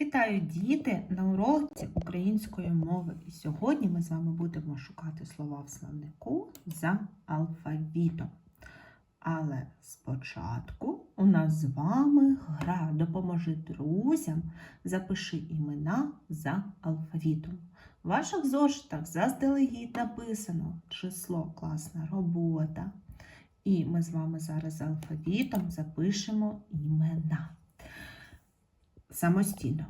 Вітаю діти на уроці української мови. І сьогодні ми з вами будемо шукати слова в словнику за алфавітом. Але спочатку у нас з вами гра Допоможи друзям, запиши імена за алфавітом. В ваших зошитах заздалегідь написано число класна робота. І ми з вами зараз за алфавітом запишемо імена самостійно.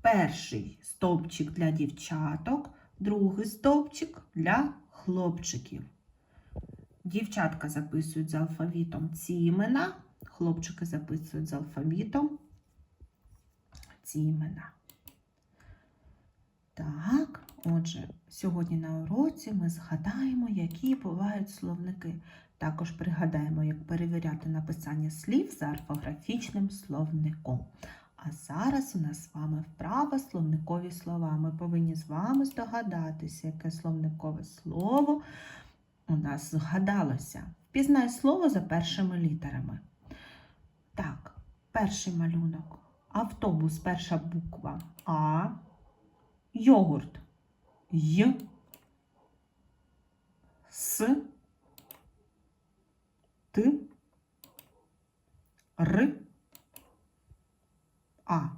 Перший стовпчик для дівчаток, другий стовпчик для хлопчиків. Дівчатка записують з алфавітом ці імена, хлопчики записують з алфавітом ці імена. Так, отже, сьогодні на уроці ми згадаємо, які бувають словники. Також пригадаємо, як перевіряти написання слів за орфографічним словником. А зараз у нас з вами вправа словникові слова. Ми повинні з вами здогадатися, яке словникове слово у нас згадалося. Впізнай слово за першими літерами. Так, перший малюнок. Автобус, перша буква А. Йогурт. Й. С. Т. Р. А.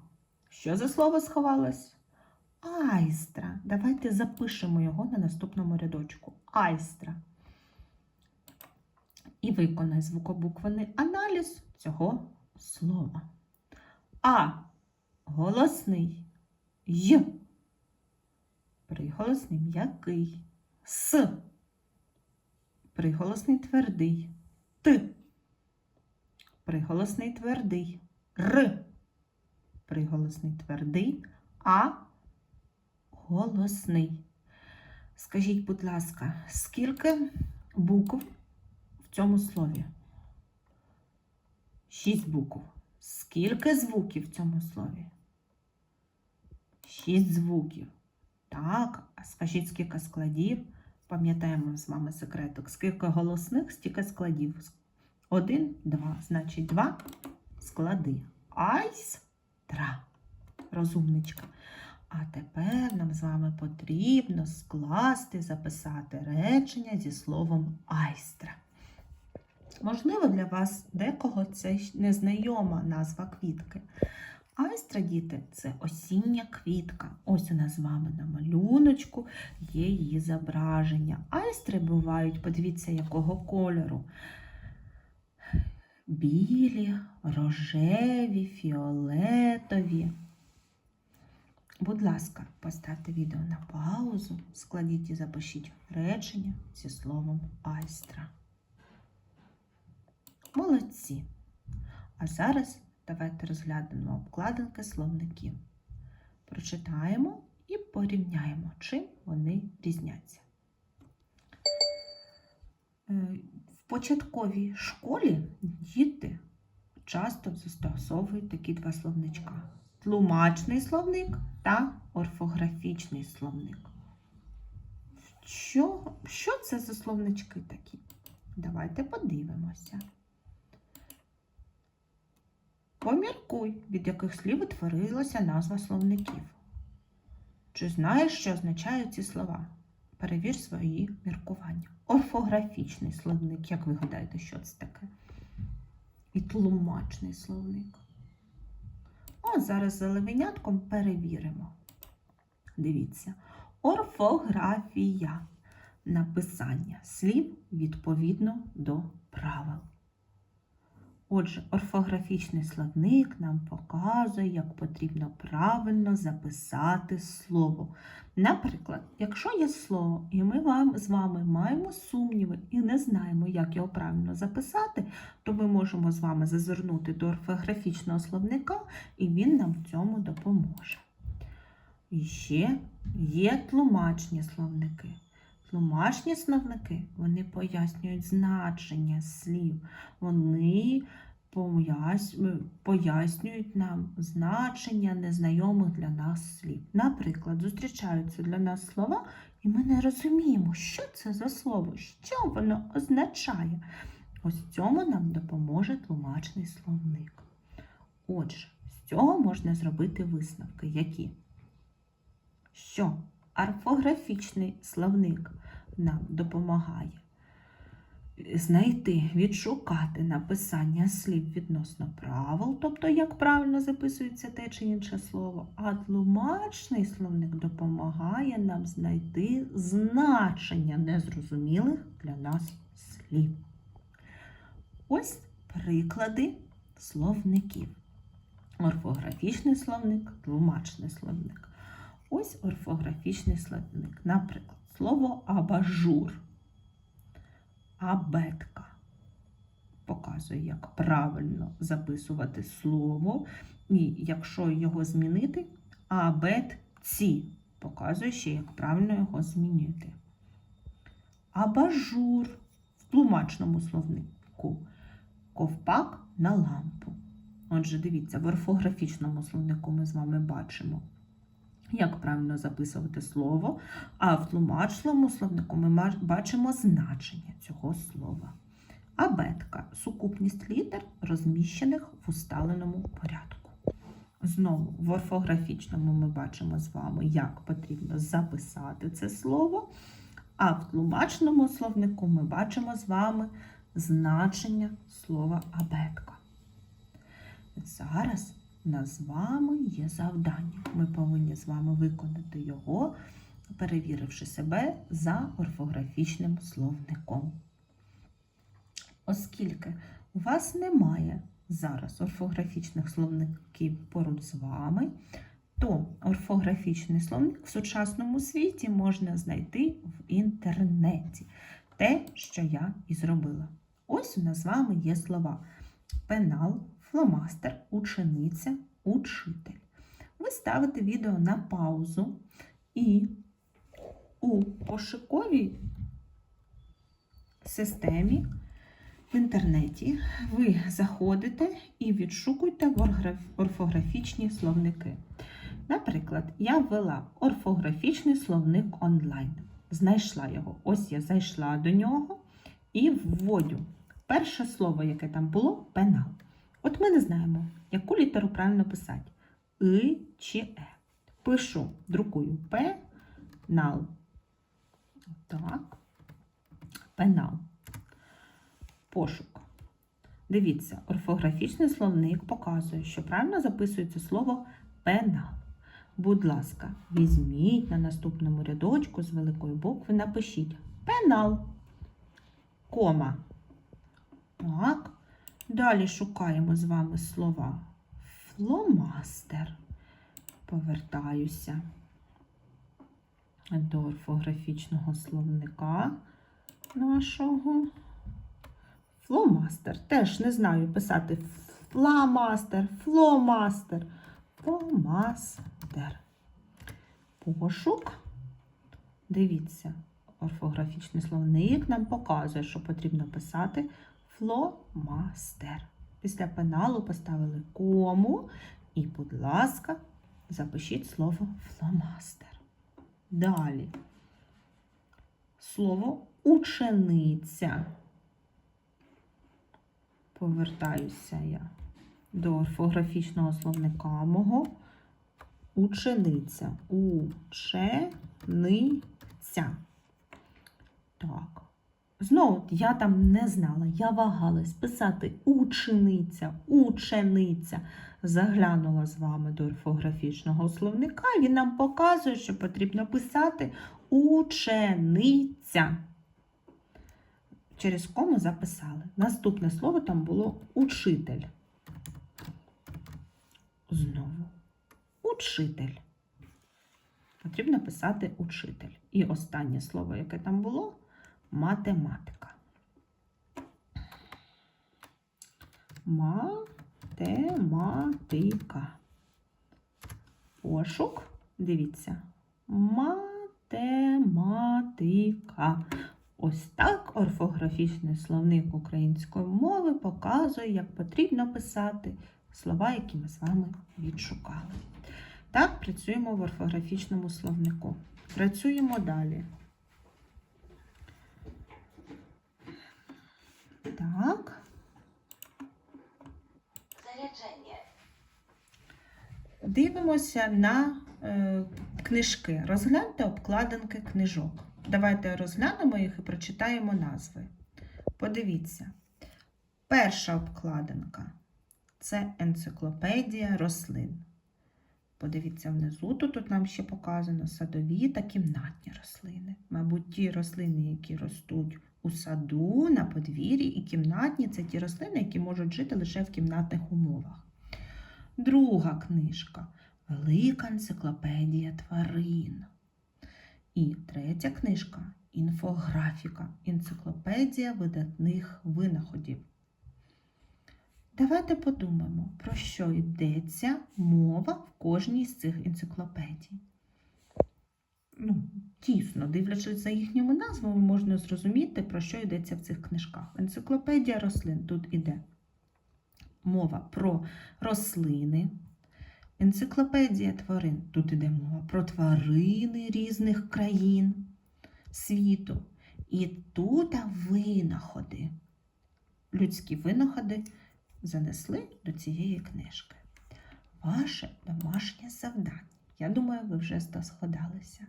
Що за слово сховалось? Айстра. Давайте запишемо його на наступному рядочку. Айстра. І виконай звукобуквений аналіз цього слова. А. Голосний. Й. Приголосний м'який. С. Приголосний твердий. Т. Приголосний твердий. Р приголосний твердий, а голосний. Скажіть, будь ласка, скільки букв в цьому слові? Шість букв. Скільки звуків в цьому слові? Шість звуків. Так, а скажіть, скільки складів? Пам'ятаємо з вами секретик. Скільки голосних, стільки складів. Один, два. Значить, два склади. Айс Тра. Розумничка. А тепер нам з вами потрібно скласти, записати речення зі словом айстра. Можливо, для вас декого це незнайома назва квітки. Айстра, діти, це осіння квітка. Ось нас з вами на малюночку є її зображення. Айстри бувають, подивіться, якого кольору білі, рожеві, фіолетові. Будь ласка, поставте відео на паузу, складіть і запишіть речення зі словом айстра. Молодці! А зараз давайте розглянемо обкладинки словників. Прочитаємо і порівняємо, чим вони різняться. Початковій школі діти часто застосовують такі два словничка: тлумачний словник та орфографічний словник. Що, що це за словнички такі? Давайте подивимося. Поміркуй, від яких слів утворилася назва словників. Чи знаєш, що означають ці слова? Перевір свої міркування. Орфографічний словник, як ви гадаєте, що це таке? І тлумачний словник. О, зараз за левенятком перевіримо. Дивіться, орфографія. Написання слів відповідно до правил. Отже, орфографічний словник нам показує, як потрібно правильно записати слово. Наприклад, якщо є слово, і ми вам, з вами маємо сумніви і не знаємо, як його правильно записати, то ми можемо з вами зазирнути до орфографічного словника, і він нам в цьому допоможе. І ще є тлумачні словники. Тлумачні словники вони пояснюють значення слів. Вони пояснюють нам значення незнайомих для нас слів. Наприклад, зустрічаються для нас слова, і ми не розуміємо, що це за слово, що воно означає. Ось цьому нам допоможе тлумачний словник. Отже, з цього можна зробити висновки. Які? Що орфографічний словник нам допомагає знайти, відшукати написання слів відносно правил, тобто як правильно записується те чи інше слово, а тлумачний словник допомагає нам знайти значення незрозумілих для нас слів. Ось приклади словників. Орфографічний словник, тлумачний словник. Ось орфографічний словник. Наприклад, слово абажур. Абетка. Показує, як правильно записувати слово. І якщо його змінити, абетці. Показує ще, як правильно його змінити. Абажур в тлумачному словнику. Ковпак на лампу. Отже, дивіться, в орфографічному словнику ми з вами бачимо, як правильно записувати слово, а в тлумачному словнику ми бачимо значення цього слова. Абетка сукупність літер, розміщених в усталеному порядку. Знову в орфографічному ми бачимо з вами, як потрібно записати це слово, а в тлумачному словнику ми бачимо з вами значення слова абетка. Зараз у нас з вами є завдання. Ми повинні з вами виконати його, перевіривши себе за орфографічним словником. Оскільки у вас немає зараз орфографічних словників поруч з вами, то орфографічний словник в сучасному світі можна знайти в інтернеті. Те, що я і зробила. Ось у нас з вами є слова пенал, фломастер, учениця, учитель. Ви ставите відео на паузу і у пошуковій системі в інтернеті ви заходите і відшукуєте орфографічні словники. Наприклад, я ввела орфографічний словник онлайн. Знайшла його. Ось я зайшла до нього і вводю перше слово, яке там було пенал. От ми не знаємо, яку літеру правильно писати. И чи Е. Пишу, друкую пенал. Так. Пенал. Пошук. Дивіться, орфографічний словник показує, що правильно записується слово пенал. Будь ласка, візьміть на наступному рядочку з великої букви, напишіть пенал. Кома. Так. Далі шукаємо з вами слова фломастер. Повертаюся до орфографічного словника нашого. Фломастер. Теж не знаю писати фламастер, фломастер, фломастер. Пошук. Дивіться, орфографічний словник нам показує, що потрібно писати фломастер. Після пеналу поставили кому і, будь ласка, запишіть слово фломастер. Далі. Слово учениця. Повертаюся я до орфографічного словника мого. Учениця. Учениця. Так. Знову я там не знала, я вагалась писати учениця, учениця. Заглянула з вами до орфографічного словника, і він нам показує, що потрібно писати учениця. Через кому записали. Наступне слово там було учитель. Знову учитель. Потрібно писати учитель. І останнє слово, яке там було математика. Математика. Пошук. Дивіться. Математика. Ось так орфографічний словник української мови показує, як потрібно писати слова, які ми з вами відшукали. Так, працюємо в орфографічному словнику. Працюємо далі. Так, Заряджання. Дивимося на е, книжки. Розгляньте обкладинки книжок. Давайте розглянемо їх і прочитаємо назви. Подивіться. Перша обкладинка це енциклопедія рослин. Подивіться внизу, тут, тут нам ще показано садові та кімнатні рослини. Мабуть, ті рослини, які ростуть у саду, на подвір'ї, і кімнатні це ті рослини, які можуть жити лише в кімнатних умовах. Друга книжка Велика енциклопедія тварин. І третя книжка інфографіка, енциклопедія видатних винаходів. Давайте подумаємо, про що йдеться мова в кожній з цих енциклопедій. Ну, тісно, дивлячись за їхніми назвами, можна зрозуміти, про що йдеться в цих книжках. Енциклопедія рослин тут іде мова про рослини. Енциклопедія тварин. Тут іде мова про тварини різних країн світу. І тут винаходи. Людські винаходи занесли до цієї книжки. Ваше домашнє завдання. Я думаю, ви вже здогадалися.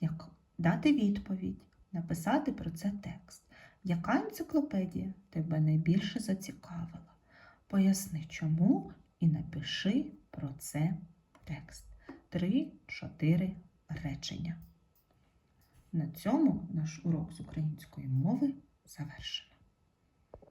Як дати відповідь, написати про це текст. Яка енциклопедія тебе найбільше зацікавила? Поясни, чому і напиши про це текст. Три-чотири речення. На цьому наш урок з української мови завершено.